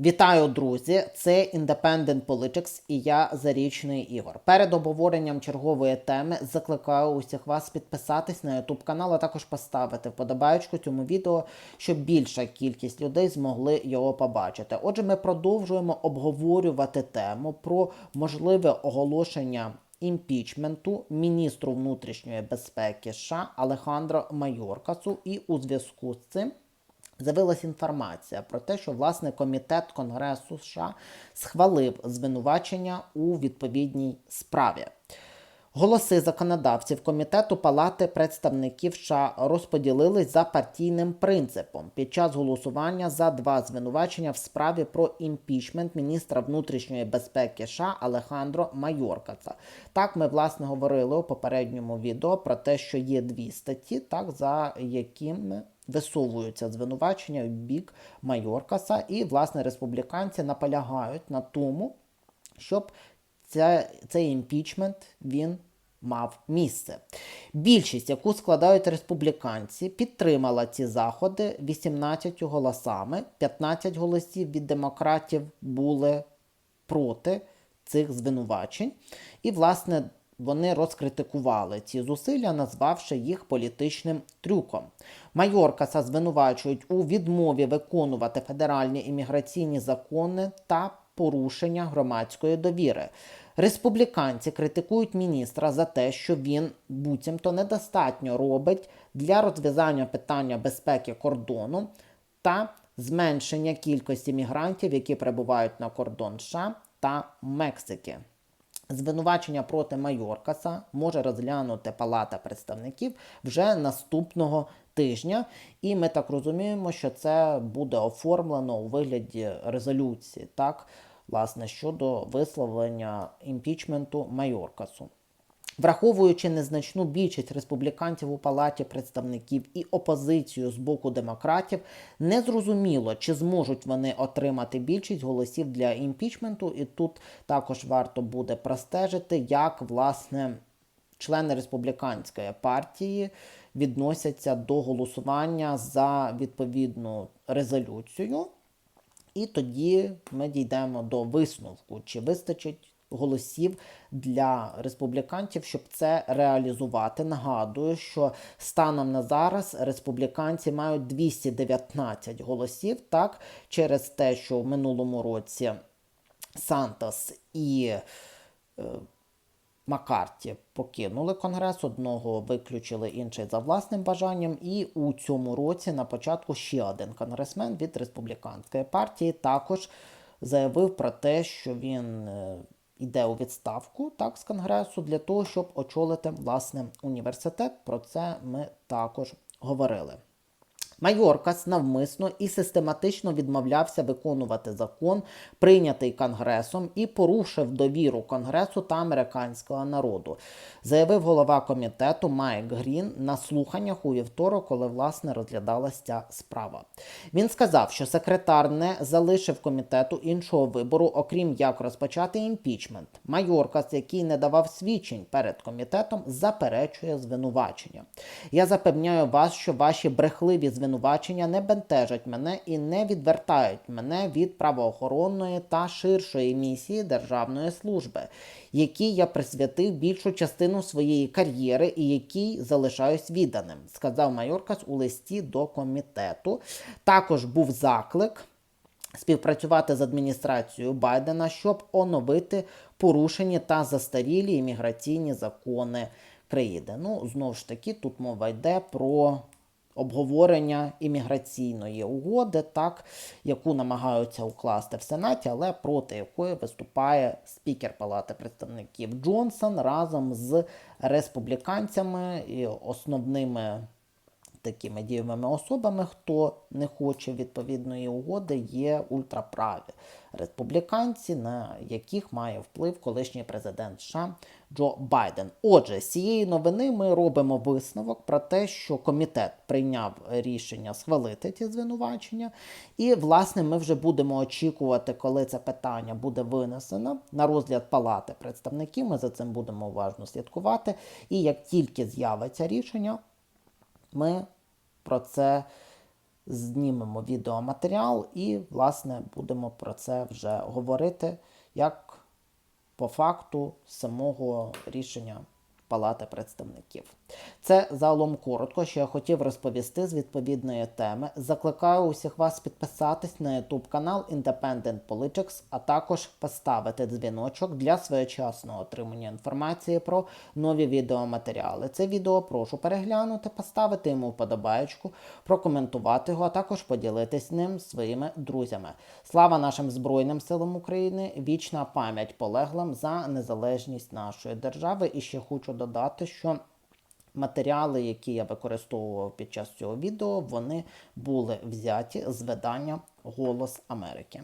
Вітаю, друзі! Це Independent Politics і я Зарічний Ігор. Перед обговоренням чергової теми закликаю усіх вас підписатись на YouTube канал, а також поставити вподобайку цьому відео, щоб більша кількість людей змогли його побачити. Отже, ми продовжуємо обговорювати тему про можливе оголошення імпічменту міністру внутрішньої безпеки США Алехандро Майоркасу, і у зв'язку з цим. З'явилася інформація про те, що власне комітет Конгресу США схвалив звинувачення у відповідній справі. Голоси законодавців комітету Палати представників США розподілились за партійним принципом під час голосування за два звинувачення в справі про імпічмент міністра внутрішньої безпеки США Алехандро Майоркаца. Так, ми власне говорили у попередньому відео про те, що є дві статті, так за якими висовуються звинувачення в бік Майоркаса, і власне республіканці наполягають на тому, щоб ця, цей імпічмент він мав місце. Більшість, яку складають республіканці, підтримала ці заходи 18 голосами. 15 голосів від демократів були проти цих звинувачень. І, власне, вони розкритикували ці зусилля, назвавши їх політичним трюком. Майоркаса звинувачують у відмові виконувати федеральні імміграційні закони та порушення громадської довіри. Республіканці критикують міністра за те, що він буцімто недостатньо робить для розв'язання питання безпеки кордону та зменшення кількості мігрантів, які прибувають на кордон США та Мексики. Звинувачення проти Майоркаса може розглянути Палата представників вже наступного тижня, і ми так розуміємо, що це буде оформлено у вигляді резолюції, так, власне, щодо висловлення імпічменту Майоркасу. Враховуючи незначну більшість республіканців у палаті представників і опозицію з боку демократів, незрозуміло, чи зможуть вони отримати більшість голосів для імпічменту, і тут також варто буде простежити, як власне члени республіканської партії відносяться до голосування за відповідну резолюцію. І тоді ми дійдемо до висновку, чи вистачить голосів для республіканців, щоб це реалізувати. Нагадую, що станом на зараз республіканці мають 219 голосів, так, через те, що в минулому році Сантос і е, Маккарті покинули конгрес, одного виключили інший за власним бажанням. І у цьому році на початку ще один конгресмен від республіканської партії також заявив про те, що він е, йде у відставку так з конгресу для того, щоб очолити власне університет. Про це ми також говорили. Майоркас навмисно і систематично відмовлявся виконувати закон, прийнятий Конгресом, і порушив довіру Конгресу та американського народу, заявив голова комітету Майк Грін на слуханнях у вівторок, коли власне розглядалася ця справа. Він сказав, що секретар не залишив комітету іншого вибору, окрім як розпочати імпічмент. Майоркас, який не давав свідчень перед комітетом, заперечує звинувачення. Я запевняю вас, що ваші брехливі звинувачення звинувачення не бентежать мене і не відвертають мене від правоохоронної та ширшої місії державної служби, якій я присвятив більшу частину своєї кар'єри і якій залишаюсь відданим, сказав Майоркас у листі до комітету. Також був заклик. Співпрацювати з адміністрацією Байдена, щоб оновити порушені та застарілі імміграційні закони країни. Ну, знову ж таки, тут мова йде про обговорення імміграційної угоди, так, яку намагаються укласти в Сенаті, але проти якої виступає спікер Палати представників Джонсон разом з республіканцями і основними. Такими дієвими особами, хто не хоче відповідної угоди, є ультраправі республіканці, на яких має вплив колишній президент США Джо Байден. Отже, з цієї новини ми робимо висновок про те, що комітет прийняв рішення схвалити ці звинувачення, і, власне, ми вже будемо очікувати, коли це питання буде винесено на розгляд палати представників. Ми за цим будемо уважно слідкувати. І як тільки з'явиться рішення, ми про це знімемо відеоматеріал і, власне, будемо про це вже говорити як по факту самого рішення Палати представників. Це загалом коротко, що я хотів розповісти з відповідної теми. Закликаю усіх вас підписатись на YouTube канал Independent Politics, а також поставити дзвіночок для своєчасного отримання інформації про нові відеоматеріали. Це відео прошу переглянути, поставити йому вподобаєчку, прокоментувати його, а також поділитись ним своїми друзями. Слава нашим Збройним силам України! Вічна пам'ять полеглим за незалежність нашої держави. І ще хочу додати, що матеріали, які я використовував під час цього відео, вони були взяті з видання Голос Америки.